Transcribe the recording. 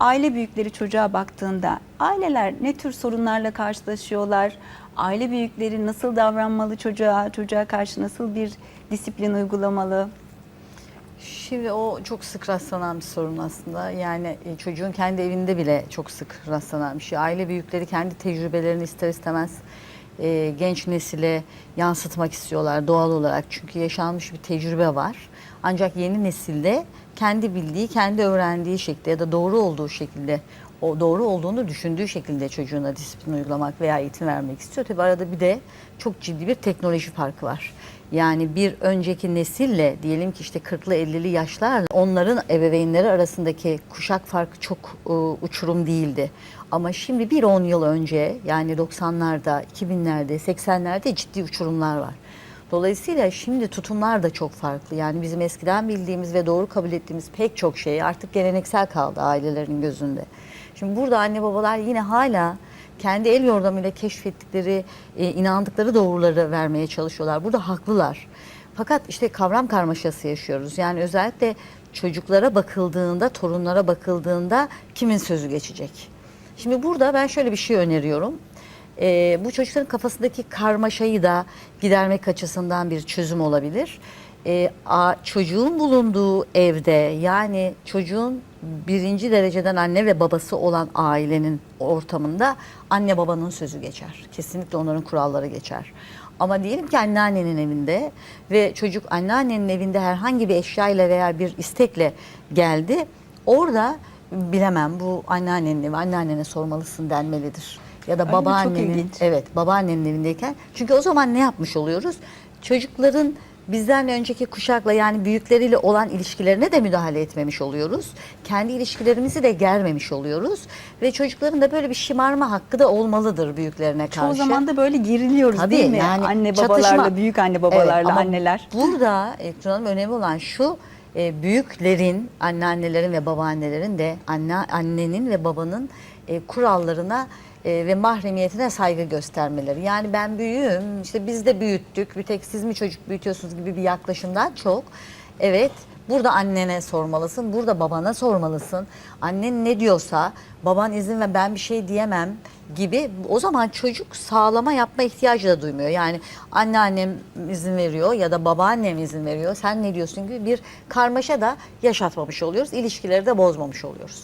aile büyükleri çocuğa baktığında aileler ne tür sorunlarla karşılaşıyorlar? Aile büyükleri nasıl davranmalı çocuğa, çocuğa karşı nasıl bir disiplin uygulamalı? Şimdi o çok sık rastlanan bir sorun aslında. Yani e, çocuğun kendi evinde bile çok sık rastlanan bir şey. Aile büyükleri kendi tecrübelerini ister istemez e, genç nesile yansıtmak istiyorlar doğal olarak. Çünkü yaşanmış bir tecrübe var. Ancak yeni nesilde kendi bildiği, kendi öğrendiği şekilde ya da doğru olduğu şekilde o doğru olduğunu düşündüğü şekilde çocuğuna disiplin uygulamak veya eğitim vermek istiyor. Tabii arada bir de çok ciddi bir teknoloji farkı var. Yani bir önceki nesille diyelim ki işte 40'lı 50'li yaşlar onların ebeveynleri arasındaki kuşak farkı çok e, uçurum değildi. Ama şimdi bir 10 yıl önce yani 90'larda, 2000'lerde, 80'lerde ciddi uçurumlar var. Dolayısıyla şimdi tutumlar da çok farklı. Yani bizim eskiden bildiğimiz ve doğru kabul ettiğimiz pek çok şey artık geleneksel kaldı ailelerin gözünde. Şimdi burada anne babalar yine hala kendi el yordamıyla keşfettikleri, e, inandıkları doğruları vermeye çalışıyorlar. Burada haklılar. Fakat işte kavram karmaşası yaşıyoruz. Yani özellikle çocuklara bakıldığında, torunlara bakıldığında kimin sözü geçecek? Şimdi burada ben şöyle bir şey öneriyorum. Ee, bu çocukların kafasındaki karmaşayı da gidermek açısından bir çözüm olabilir. Ee, a, çocuğun bulunduğu evde yani çocuğun birinci dereceden anne ve babası olan ailenin ortamında anne babanın sözü geçer. Kesinlikle onların kuralları geçer. Ama diyelim ki anneannenin evinde ve çocuk anneannenin evinde herhangi bir eşyayla veya bir istekle geldi. Orada bilemem bu anneannenin evi, anneannene sormalısın denmelidir. Ya da ilginç. evet babaannenin evindeyken. Çünkü o zaman ne yapmış oluyoruz? Çocukların bizden önceki kuşakla yani büyükleriyle olan ilişkilerine de müdahale etmemiş oluyoruz. Kendi ilişkilerimizi de germemiş oluyoruz. Ve çocukların da böyle bir şımarma hakkı da olmalıdır büyüklerine karşı. Çoğu zaman da böyle geriliyoruz Tabii, değil mi? yani anne çatışma- babalarla, büyük anne babalarla, Evet, anneler. Burada Ekran Hanım önemli olan şu e, büyüklerin, anneannelerin ve babaannelerin de anne annenin ve babanın e, kurallarına e, ve mahremiyetine saygı göstermeleri. Yani ben büyüğüm, işte biz de büyüttük, bir tek siz mi çocuk büyütüyorsunuz gibi bir yaklaşımdan çok. Evet, burada annene sormalısın, burada babana sormalısın. Annen ne diyorsa, baban izin ve ben bir şey diyemem gibi o zaman çocuk sağlama yapma ihtiyacı da duymuyor. Yani anneannem izin veriyor ya da babaannem izin veriyor. Sen ne diyorsun gibi bir karmaşa da yaşatmamış oluyoruz. İlişkileri de bozmamış oluyoruz.